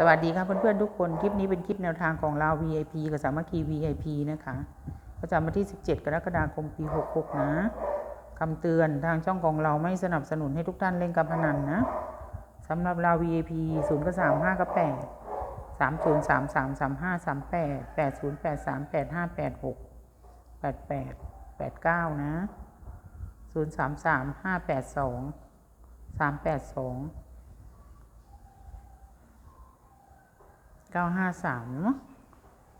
สวัสดีครับเพื่อนๆทุกคน คลิปนี้เป็นคลิปแนวทางของเรา VIP กับสามัคคี VIP นะคะประจำวันที่ 17 กรกฎาคม ปี 66 นะคำเตือนทางช่องของเราไม่สนับสนุนให้ทุกท่านเล่นการพนันนะสำหรับเรา VIP 0ก็3 5ก็8 3 0 3 3 3 5 3 8 8 0 8 3 8 5 8 6 8 8 8 9 นะ 033582 382 เก้าห้าสามเนาะ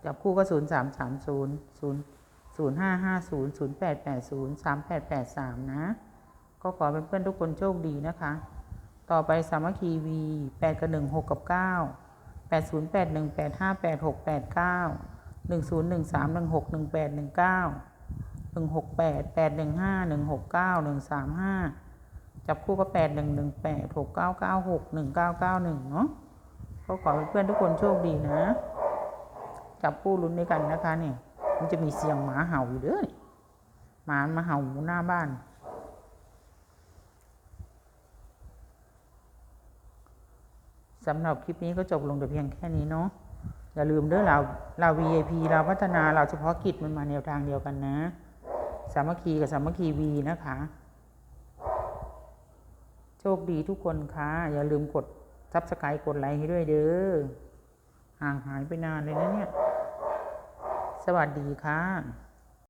จับคู่ก็ศูนย์สามสามศูนย์ศูนย์ศูนย์ห้าห้าศูนย์ศูนย์แปดแปดศูนย์สามแปดแปดสามนะ ก็ขอเป็นเพื่อนทุกคนโชคดีนะคะ ต่อไปสามัคคีวีแปดกับหนึ่งหกกับเก้าแปดศูนย์แปดหนึ่งแปดห้าแปดหกแปดเก้าหนึ่งศูนย์หนึ่งสามหนึ่งหกหนึ่งแปดหนึ่งเก้าหนึ่งหกแปดแปดหนึ่งห้าหนึ่งหกเก้าหนึ่งสามห้าจับคู่ก็แปดหนึ่งหนึ่งแปดหกเก้าเก้าหกหนึ่งเก้าเก้าหนึ่งเนาะ ก็ขอให้เพื่อนทุกคนโชคดีนะจับคู่ลุ้นด้วยกันนะคะเนี่ย มันจะมีเสียงหมาเห่าอยู่เด้อนี่หมามาเห่าหน้าบ้าน สำหรับคลิปนี้ก็จบลงแต่เพียงแค่นี้เนาะอย่าลืมเด้อเราเรา VIP เราพัฒนาเราเฉพาะกิจมันมาแนวทางเดียวกันนะ สามัคคีกับสามัคคีวีนะคะ โชคดีทุกคนค่ะ อย่าลืมกด ซับสไครต์กดไลค์ให้ด้วยเด้อ ห่างหายไปนานเลยนะเนี่ย สวัสดีค่ะ